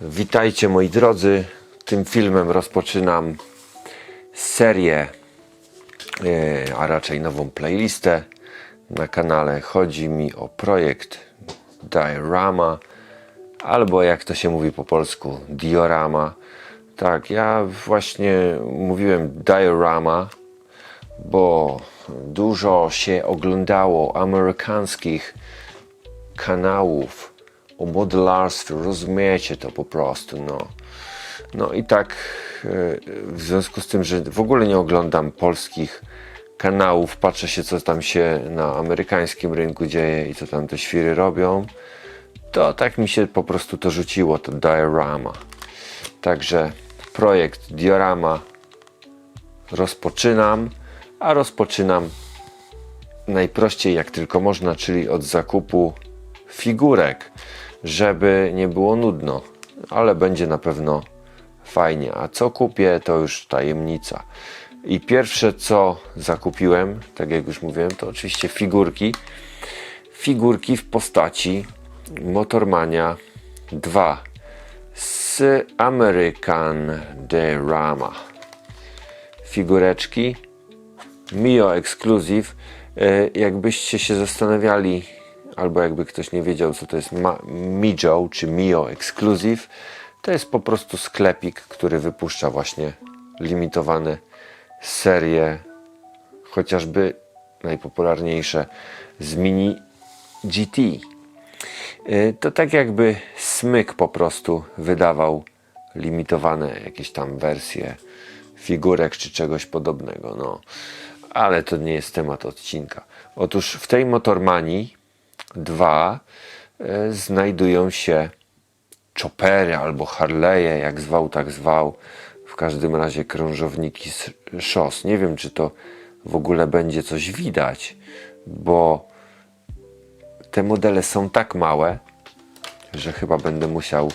Witajcie moi drodzy. Tym filmem rozpoczynam serię, e, a raczej nową playlistę na kanale. Chodzi mi o projekt Diorama, albo jak to się mówi po polsku, Diorama. Tak, ja właśnie mówiłem Diorama, bo dużo się oglądało amerykańskich kanałów o modelarstwie, rozumiecie to po prostu, no. No i tak e, w związku z tym, że w ogóle nie oglądam polskich kanałów, patrzę się co tam się na amerykańskim rynku dzieje i co tam te świry robią, to tak mi się po prostu to rzuciło, to diorama. Także projekt diorama rozpoczynam, a rozpoczynam najprościej jak tylko można, czyli od zakupu figurek, żeby nie było nudno, ale będzie na pewno fajnie. A co kupię, to już tajemnica. I pierwsze co zakupiłem, tak jak już mówiłem, to oczywiście figurki. Figurki w postaci Motormania 2 z American Diorama. Figureczki Mio Exclusive. E, Jakbyście się zastanawiali, albo jakby ktoś nie wiedział, co to jest Mijo czy Mio Exclusive, to jest po prostu sklepik, który wypuszcza właśnie limitowane serie, chociażby najpopularniejsze z Mini GT. E, To tak jakby smyk po prostu wydawał limitowane jakieś tam wersje figurek czy czegoś podobnego. No. Ale to nie jest temat odcinka. Otóż w tej Motormanii 2 e, znajdują się chopery albo Harley'e, jak zwał, tak zwał. W każdym razie krążowniki szos. Nie wiem, czy to w ogóle będzie coś widać, bo te modele są tak małe, że chyba będę musiał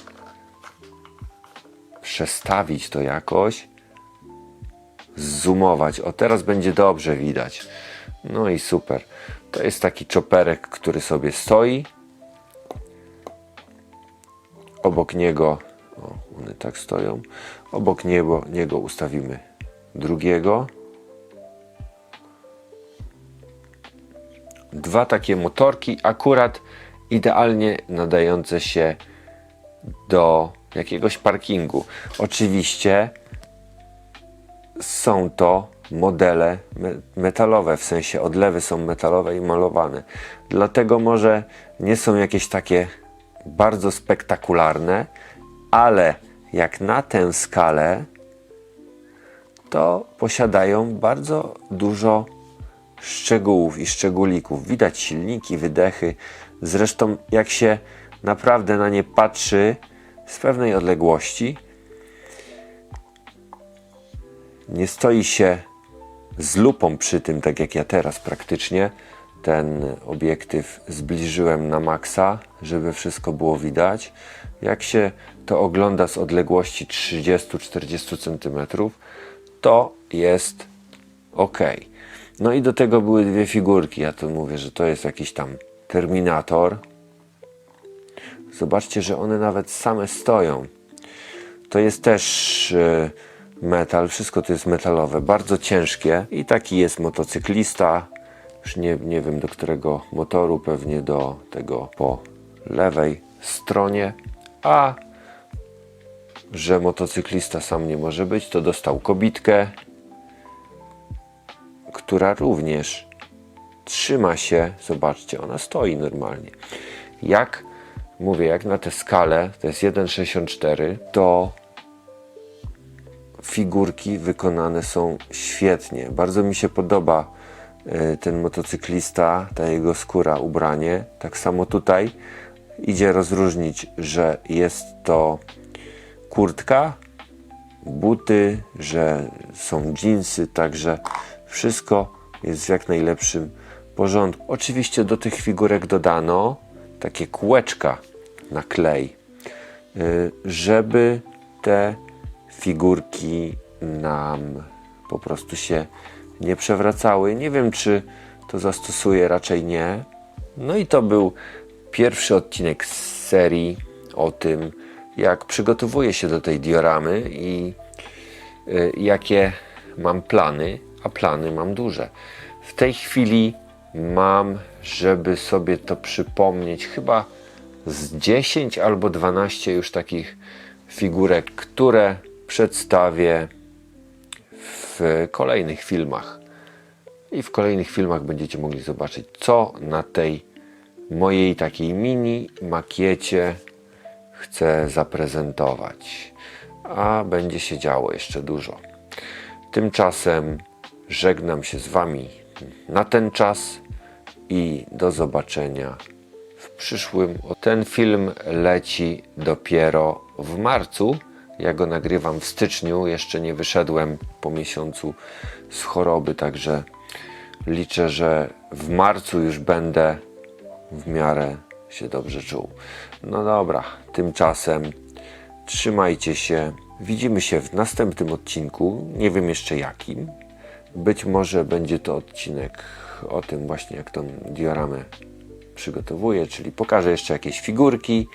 przestawić to jakoś, zoomować. O, teraz będzie dobrze widać. No i super. To jest taki czoperek, który sobie stoi. Obok niego, o, one tak stoją. Obok niego, niego ustawimy drugiego. Dwa takie motorki, akurat idealnie nadające się do jakiegoś parkingu. Oczywiście są to modele me- metalowe, w sensie odlewy są metalowe i malowane. Dlatego może nie są jakieś takie bardzo spektakularne, ale jak na tę skalę, to posiadają bardzo dużo szczegółów i szczególików. Widać silniki, wydechy. Zresztą, jak się naprawdę na nie patrzy z pewnej odległości, nie stoi się z lupą przy tym, tak jak ja teraz praktycznie. Ten obiektyw zbliżyłem na maksa, żeby wszystko było widać. Jak się to ogląda z odległości 30-40 cm, to jest ok. No i do tego były dwie figurki. Ja tu mówię, że to jest jakiś tam Terminator. Zobaczcie, że one nawet same stoją. To jest też e, metal, wszystko to jest metalowe, bardzo ciężkie i taki jest motocyklista. Już nie, nie wiem do którego motoru, pewnie do tego po lewej stronie. A że motocyklista sam nie może być, to dostał kobitkę, która również trzyma się. Zobaczcie, ona stoi normalnie. Jak mówię, jak na tę skalę, to jest 1,64, to figurki wykonane są świetnie. Bardzo mi się podoba e, ten motocyklista, ta jego skóra, ubranie. Tak samo tutaj idzie rozróżnić, że jest to kurtka, buty, że są dżinsy, także wszystko jest w jak najlepszym porządku. Oczywiście do tych figurek dodano takie kółeczka na klej, y, żeby te figurki nam po prostu się nie przewracały. Nie wiem, czy to zastosuję, raczej nie. No i to był pierwszy odcinek z serii o tym, jak przygotowuję się do tej dioramy i y, jakie mam plany, a plany mam duże. W tej chwili mam, żeby sobie to przypomnieć, chyba z 10 albo 12 już takich figurek, które przedstawię w kolejnych filmach. I w kolejnych filmach będziecie mogli zobaczyć, co na tej mojej takiej mini makiecie chcę zaprezentować. A będzie się działo jeszcze dużo. Tymczasem żegnam się z Wami na ten czas i do zobaczenia w przyszłym. Ten film leci dopiero w marcu. Ja go nagrywam w styczniu, jeszcze nie wyszedłem po miesiącu z choroby, także liczę, że w marcu już będę w miarę się dobrze czuł. No dobra, tymczasem trzymajcie się. Widzimy się w następnym odcinku. Nie wiem jeszcze jakim. Być może będzie to odcinek o tym właśnie, jak tą dioramę przygotowuję, czyli pokażę jeszcze jakieś figurki,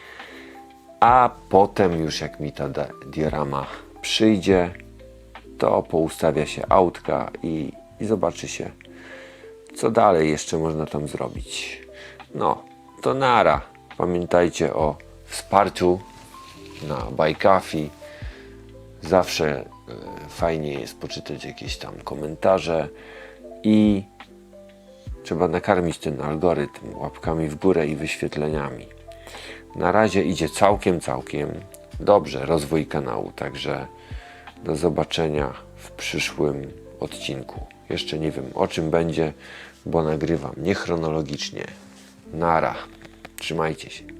a potem już jak mi ta diorama przyjdzie, to poustawia się autka i, i zobaczy się, co dalej jeszcze można tam zrobić. No, to nara. Pamiętajcie o wsparciu na Bajkafi. Zawsze e, fajnie jest poczytać jakieś tam komentarze i trzeba nakarmić ten algorytm łapkami w górę i wyświetleniami. Na razie idzie całkiem, całkiem dobrze rozwój kanału, także do zobaczenia w przyszłym odcinku. Jeszcze nie wiem o czym będzie, bo nagrywam niechronologicznie. Nara. Trzymajcie się.